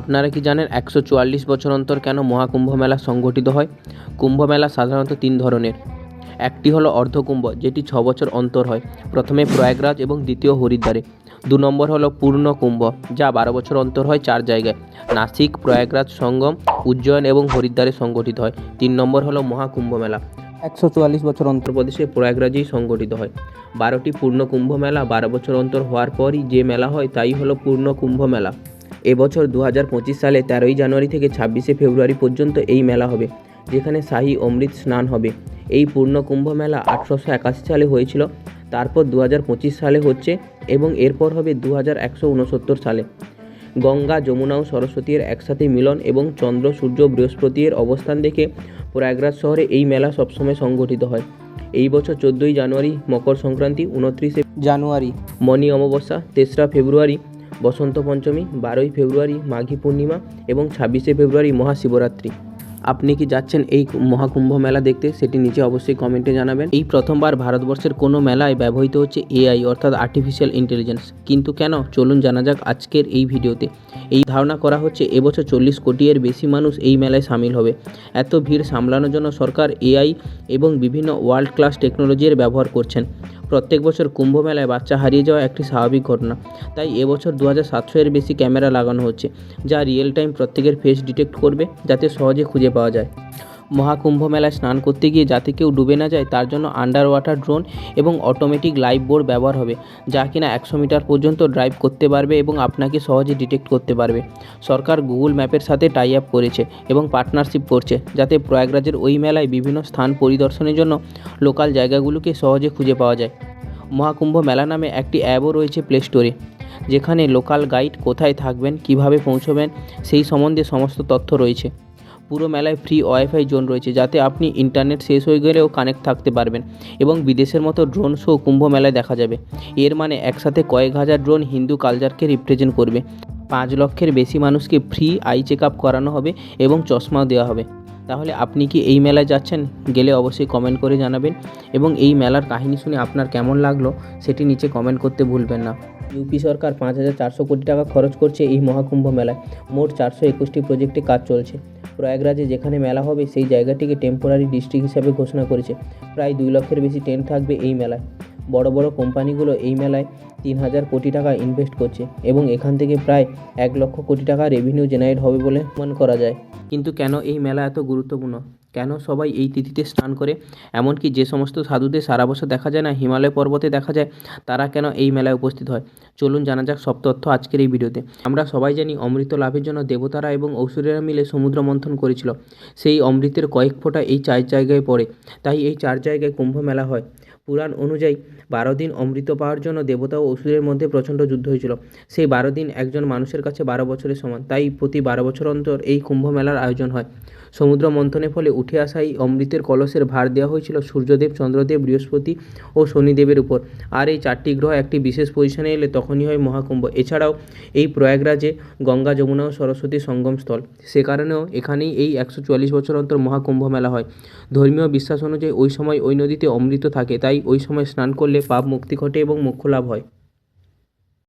আপনারা কি জানেন একশো চুয়াল্লিশ বছর অন্তর কেন মহাকুম্ভ মেলা সংগঠিত হয়? কুম্ভ মেলা সাধারণত তিন ধরনের। একটি হলো অর্ধকুম্ভ যেটি ছ বছর অন্তর হয়। প্রথমে প্রয়াগরাজ এবং দ্বিতীয় হরিদ্বারে। দু নম্বর হলো পূর্ণ কুম্ভ যা বারো বছর অন্তর হয় চার জায়গায়। নাসিক প্রয়াগরাজ সঙ্গম উজ্জয়ন এবং হরিদ্বারে সংগঠিত হয়। তিন নম্বর হলো মহাকুম্ভ মেলা। একশো চুয়াল্লিশ বছর অন্ধ্রপ্রদেশে প্রয়াগরাজেই সংগঠিত হয়। বারোটি পূর্ণ কুম্ভ মেলা বারো বছর অন্তর হওয়ার পরই যে মেলা হয় তাই হলো পূর্ণ কুম্ভ মেলা। এবছর দু হাজার পঁচিশ সালে তেরোই জানুয়ারি থেকে ছাব্বিশে ফেব্রুয়ারি পর্যন্ত এই মেলা হবে যেখানে শাহী অমৃত স্নান হবে। এই পূর্ণ কুম্ভ মেলা আঠারোশো একাশি সালে হয়েছিল তারপর দু হাজার পঁচিশ সালে হচ্ছে এবং এরপর হবে দু হাজার একশো উনসত্তর সালে। গঙ্গা যমুনা ও সরস্বতীর একসাথে মিলন এবং চন্দ্র সূর্য বৃহস্পতির অবস্থান দেখে প্রয়াগরাজ শহরে এই মেলা সবসময় সংগঠিত হয়। এই বছর চোদ্দোই জানুয়ারি মকর সংক্রান্তি উনত্রিশে জানুয়ারি। মণি অমাবস্যা তেসরা ফেব্রুয়ারি বসন্ত পঞ্চমী, বারোই ফেব্রুয়ারি মাঘী পূর্ণিমা এবং ছাব্বিশে ফেব্রুয়ারি মহাশিবরাত্রি। আপনি কি যাচ্ছেন এই মহাকুম্ভ মেলা দেখতে? সেটি নিচে অবশ্যই কমেন্টে জানাবেন। এই প্রথমবার ভারতবর্ষের কোনো মেলায় ব্যবহৃত হচ্ছে এআই অর্থাৎ আর্টিফিশিয়াল ইন্টেলিজেন্স কিন্তু কেন? চলুন জানা যাক আজকের এই ভিডিওতে। এই ধারণা করা হচ্ছে এবছর চল্লিশ কোটি এর বেশি মানুষ এই মেলায় সামিল হবে। এত ভিড় সামলানোর জন্য সরকার এআই এবং বিভিন্ন ওয়ার্ল্ড ক্লাস টেকনোলজির ব্যবহার করছেন। প্রত্যেক বছর কুম্ভ মেলায় বাচ্চা হারিয়ে যাওয়া একটি স্বাভাবিক ঘটনা। তাই এবছর দু হাজার সাতশো এর বেশি ক্যামেরা লাগানো হচ্ছে, যা রিয়েল টাইম প্রত্যেকের ফেস ডিটেক্ট করবে, যাতে সহজে খুঁজে পাওয়া যায়। মহাকুম্ভ মেলায় স্নান করতে গিয়ে যাতে কেউ ডুবে না যায়, তার জন্য আন্ডার ওয়াটার ড্রোন এবং অটোমেটিক লাইভ বোর্ড ব্যবহার হবে, যা কিনা একশো মিটার পর্যন্ত ড্রাইভ করতে পারবে এবং আপনাকে সহজে ডিটেক্ট করতে পারবে। সরকার গুগল ম্যাপের সাথে টাই আপ করেছে এবং পার্টনারশিপ করছে, যাতে প্রয়াগরাজের ওই মেলায় বিভিন্ন স্থান পরিদর্শনের জন্য লোকাল জায়গাগুলোকে সহজে খুঁজে পাওয়া যায়। মহাকুম্ভ মেলা নামে একটি অ্যাপও রয়েছে প্লে স্টোরে যেখানে লোকাল গাইড কোথায় থাকবেন, কীভাবে পৌঁছবেন, সেই সম্বন্ধে সমস্ত তথ্য রয়েছে। পুরো মেলায় ফ্রি ওয়াইফাই জোন রয়েছে যাতে আপনি ইন্টারনেট শেষ হয়ে গেলেও কানেক্ট থাকতে পারবেন এবং বিদেশের মতো ড্রোন শো কুম্ভ মেলায় দেখা যাবে। এর মানে একসাথে কয়েক হাজার ড্রোন হিন্দু কালচারকে রিপ্রেজেন্ট করবে। পাঁচ লক্ষের বেশি মানুষকে ফ্রি আই চেক আপ করানো হবে এবং চশমাও দেওয়া হবে। তাহলে আপনি কি এই মেলায় যাচ্ছেন? গেলে অবশ্যই কমেন্ট করে জানাবেন এবং এই মেলার কাহিনী শুনে আপনার কেমন লাগল সেটি নিচে কমেন্ট করতে ভুলবেন না। ইউপি সরকার পাঁচ হাজার চারশো কোটি টাকা খরচ করছে এই মহাকুম্ভ মেলায়। মোট চারশো একুশটি প্রজেক্টে কাজ চলছে। প্রয়াগরাজে যেখানে মেলা হবে, সেই জায়গাটিকে টেম্পোরারি ডিস্ট্রিক্ট হিসাবে ঘোষণা করেছে। প্রায় দুই লক্ষের বেশি টেন্ট থাকবে এই মেলায়। বড় বড় কোম্পানিগুলো এই মেলায় তিন হাজার কোটি টাকা ইনভেস্ট করছে এবং এখান থেকে প্রায় এক লক্ষ কোটি টাকা রেভিনিউ জেনারেট হবে বলে মনে করা যায়। কিন্তু কেন এই মেলা এত গুরুত্বপূর্ণ? কেন সবাই এই তিথিতে স্নান করে? এমনকি যে সমস্ত সাধুদের সারা বছর দেখা যায় না, হিমালয় পর্বতে দেখা যায়, তারা কেন এই মেলায় উপস্থিত হয়? চলুন জানা যাক সব তথ্য আজকের এই ভিডিওতে। আমরা সবাই জানি অমৃত লাভের জন্য দেবতারা এবং অসুরেরা মিলে সমুদ্র মন্থন করেছিল। সেই অমৃতের কয়েক ফোঁটা এই চার জায়গায় পড়ে। তাই এই চার জায়গায় কুম্ভ মেলা হয়। পুরাণ অনুযায়ী বারো দিন অমৃত পাওয়ার জন্য দেবতা ও অসুরের মধ্যে প্রচণ্ড যুদ্ধ হয়েছিল। সেই বারো দিন একজন মানুষের কাছে বারো বছরের সমান। তাই প্রতি বারো বছর অন্তর এই কুম্ভ মেলার আয়োজন হয়। সমুদ্র মন্থনের ফলে উঠে আসা এই অমৃতের কলসের ভার দেওয়া হয়েছিল সূর্যদেব, চন্দ্রদেব, বৃহস্পতি ও শনিদেবের উপর। আর এই চারটি গ্রহ একটি বিশেষ পজিশনে এলে তখনই হয় মহাকুম্ভ। এছাড়াও এই প্রয়াগরাজে গঙ্গা, যমুনা ও সরস্বতী সঙ্গমস্থল সে কারণেও এখানেই এই একশো চুয়াল্লিশ বছর অন্তর মহাকুম্ভ মেলা হয়। ধর্মীয় বিশ্বাস অনুযায়ী ওই সময় ওই নদীতে অমৃত থাকে, তাই ওই সময় স্নান করলে পাপ মুক্তি ঘটে এবং মোক্ষ লাভ হয়।